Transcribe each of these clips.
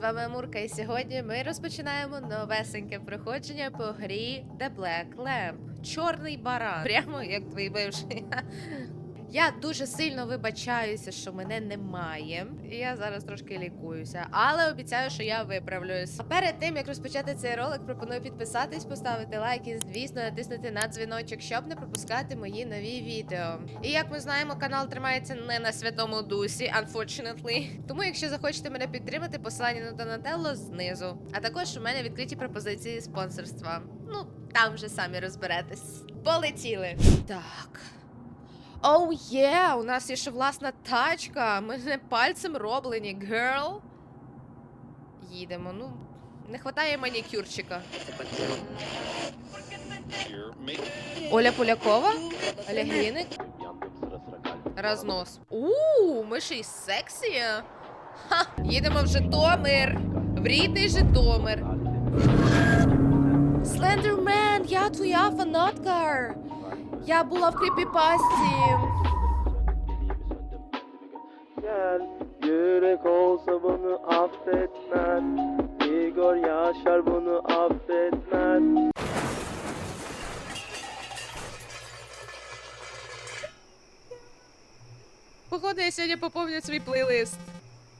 вами Амурка, і сьогодні ми розпочинаємо новесеньке проходження по грі The Black Lamp. Чорний баран. Прямо як твій бивший. Я дуже сильно вибачаюся, що мене немає. Я зараз трошки лікуюся, але обіцяю, що я виправлююсь. А перед тим як розпочати цей ролик, пропоную підписатись, поставити лайк і, звісно, натиснути на дзвіночок, щоб не пропускати мої нові відео. І як ми знаємо, канал тримається не на святому дусі, unfortunately. Тому, якщо захочете мене підтримати, посилання на Донателло знизу. А також у мене відкриті пропозиції спонсорства. Ну, там вже самі розберетесь. Полетіли. Так. Оу є, у нас є ще власна тачка. Ми не пальцем роблені, girl. Їдемо. Ну, не вистачає манікюрчика. Оля Полякова? Олег Гріник? Разнос. Ууу, ми ще й сексі. Ха, їдемо в Житомир. В рідний Житомир. Слендермен, я твоя фанатка. Я була в кріпіпасті. Gel Yürek olsa bunu affetmez Igor Yaşar bunu affetmez Походу, я сьогодні поповню свій плейлист.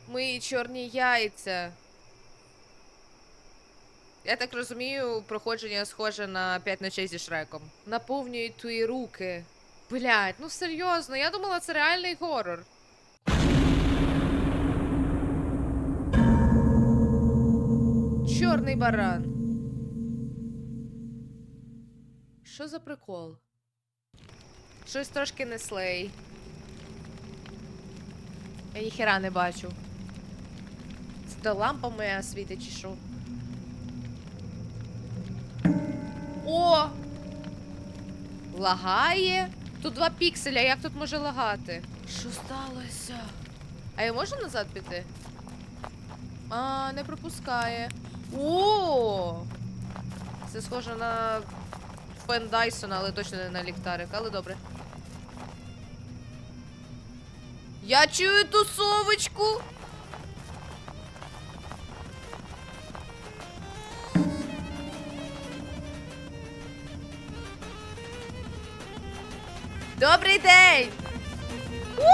Мої чорні яйця. Я так розумію, проходження схоже на п'ять ночей зі Шреком. Наповнюють твої руки. Блять, ну серйозно, я думала, це реальний горор. Чорний баран. Що за прикол? Щось трошки не слей. Я ніхера не бачу. Це та лампа моя світить чи що? О! Лагає? Тут два пікселя, як тут може лагати? Що сталося? А я можу назад піти? А, не пропускає. О! Це схоже на фен Дайсона, але точно не на ліхтарик, але добре. Я чую тусовочку. Добрий день! У-у-у!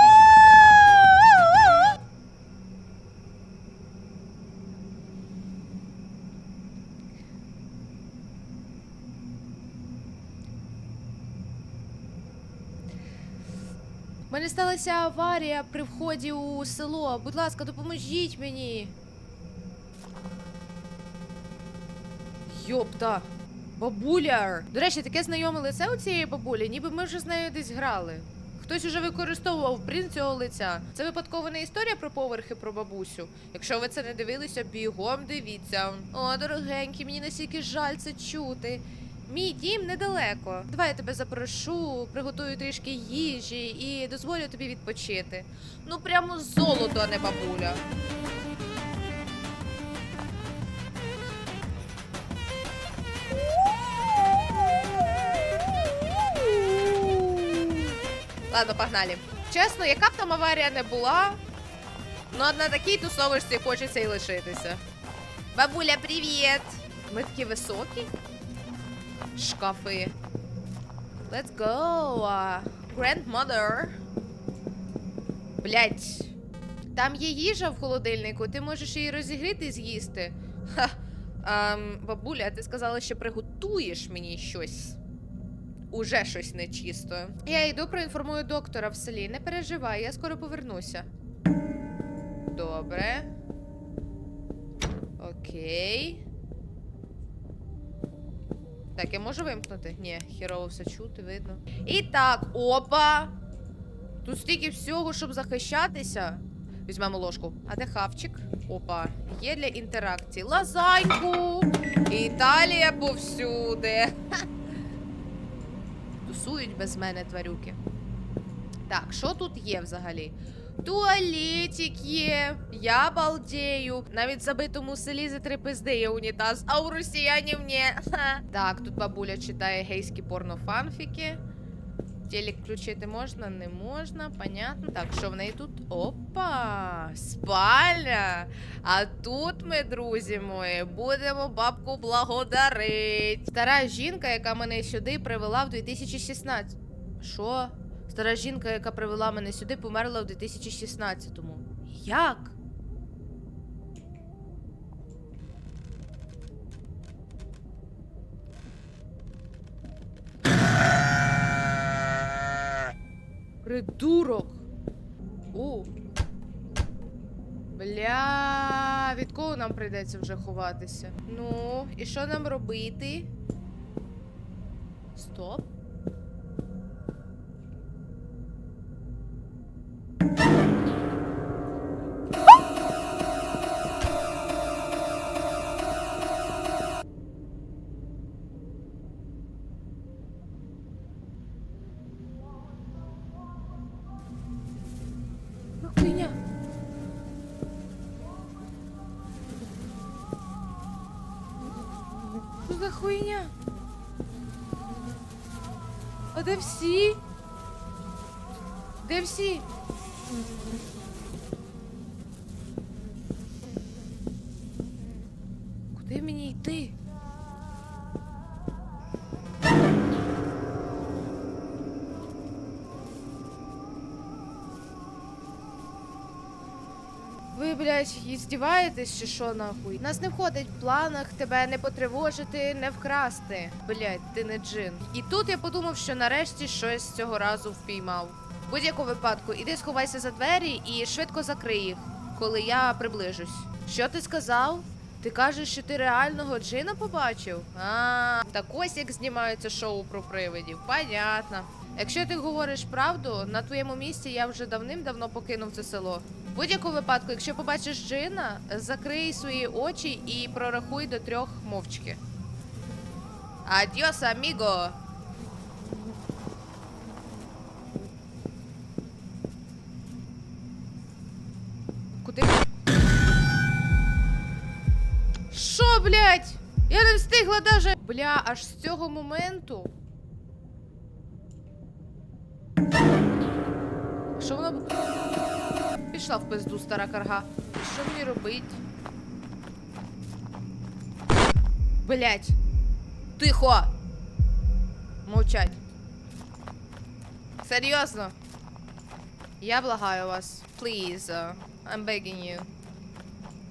Мене сталася аварія при вході у село. Будь ласка, допоможіть мені. Йопта. Бабуля. До речі, таке знайоме лице у цієї бабулі, ніби ми вже з нею десь грали. Хтось уже використовував принт цього лиця. Це випадково не історія про поверхи про бабусю. Якщо ви це не дивилися, бігом дивіться. О, дорогенький, мені настільки жаль це чути. Мій дім недалеко. Давай я тебе запрошу, приготую трішки їжі і дозволю тобі відпочити. Ну прямо золото, а не бабуля. Ладно, погнали. Чесно, яка б там аварія не була, ну на такій тусовочці хочеться і лишитися. Бабуля, привіт! Ми такі високі. Шкафи. Let's go. Grandmother. Блять. Там є їжа в холодильнику, ти можеш її розігріти і з'їсти. Ха. Ем, бабуля, ти сказала, що приготуєш мені щось. Уже щось нечисто. Я йду проінформую доктора в селі. Не переживай, я скоро повернуся. Добре. Окей. Так, я можу вимкнути? Ні, хірово все чути, видно. І так, опа! Тут стільки всього, щоб захищатися. Візьмемо ложку. А де хавчик? Опа. Є для інтеракції. Лазаньку! Італія повсюди. Ха. Без мене тварюки. Так, що тут є взагалі? Туалетик є, я балдею. Навіть забитому селі за три пизди є унітаз, а у росіянів ні. Так, тут бабуля читає гейські порнофанфіки. Телек включити можна, не можна, понятно. Так, що в неї тут? Опа! Спальня! А тут ми, друзі мої, будемо бабку благодарить. Стара жінка, яка мене сюди привела в 2016. Що? Стара жінка, яка привела мене сюди, померла в 2016-му. Як? Придурок. У. Бля, від кого нам прийдеться вже ховатися? Ну, і що нам робити? Стоп. Де всі? Де всі? Куди мені йти? Ви, блядь, здіваєтесь чи що нахуй? Нас не входить в планах тебе не потривожити, не вкрасти. Блядь, ти не джин. І тут я подумав, що нарешті щось цього разу впіймав. В будь-якому випадку, іди сховайся за двері і швидко закрий їх, коли я приближусь. Що ти сказав? Ти кажеш, що ти реального джина побачив? А, так ось як знімаються шоу про привидів. Понятно. Якщо ти говориш правду, на твоєму місці я вже давним-давно покинув це село. Будь-якому випадку, якщо побачиш джина, закрий свої очі і прорахуй до трьох мовчки. Адьос, аміго! Куди? Що, блядь? Я не встигла даже. Бля, аж з цього моменту. Пішла в пизду стара карга. Що мені робить? Блять. Тихо! Мовчать. Серйозно. Я благаю вас. Please. uh, I'm begging you.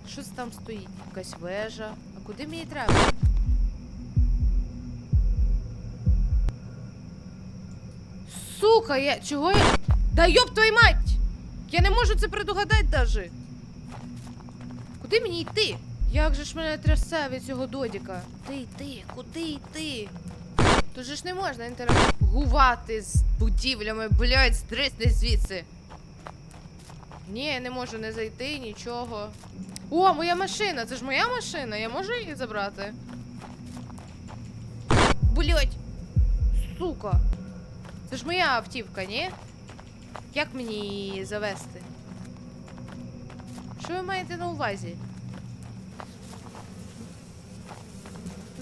Що це там стоїть? Якась вежа. А куди мені треба? Сука, я. Чого я. Да ёб твою мать! Я не можу це предугадати даже. Куди мені йти? Як же ж мене трясе від цього додіка? Куди йти? Куди йти? Тут же ж не можна інтерагувати з будівлями, блядь, здрисни звідси. Ні, я не можу не зайти, нічого. О, моя машина! Це ж моя машина, я можу її забрати? Блять! Сука! Це ж моя автівка, ні? Як мені її завести? Що ви маєте на увазі?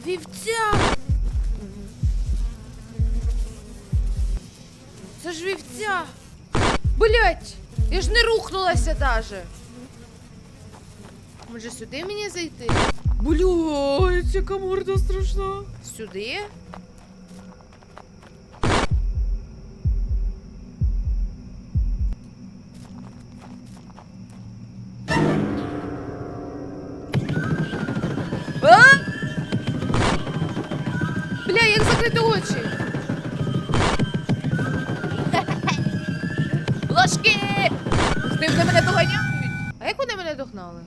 Вівця! Це ж вівця! Блять! Я ж не рухнулася даже! Може сюди мені зайти? Блять, яка морда страшна! Сюди? Ложки! З тим, мене доганяють. А як вони мене догнали?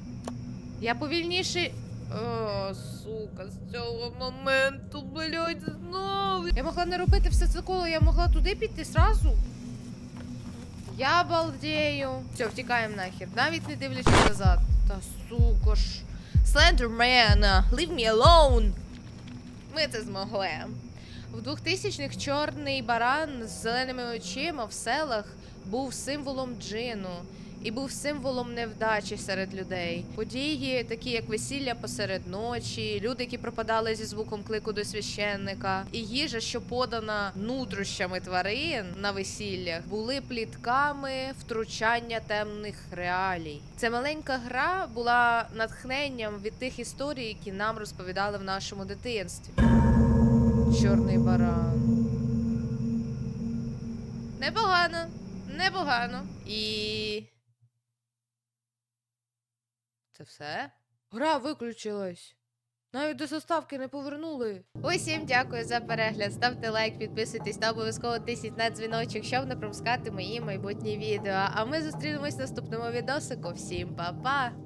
Я повільніший. О, сука, з цього моменту, блядь, знову. Я могла не робити все це коло, я могла туди піти зразу. Я балдею. Все, втікаємо нахер. Навіть не дивлячись назад. Та сука ж. Слендермен, leave me alone. Ми це змогли. В 2000-х чорний баран з зеленими очима в селах був символом джину. і був символом невдачі серед людей. Події, такі як весілля посеред ночі, люди, які пропадали зі звуком клику до священника, і їжа, що подана нутрощами тварин на весіллях, були плітками втручання темних реалій. Ця маленька гра була натхненням від тих історій, які нам розповідали в нашому дитинстві. Чорний баран. Непогано, непогано. І. Це все? Гра виключилась. Навіть до заставки не повернули. Усім дякую за перегляд. Ставте лайк, підписуйтесь та обов'язково тисніть на дзвіночок, щоб не пропускати мої майбутні відео. А ми зустрінемось в наступному відосику. Всім па-па!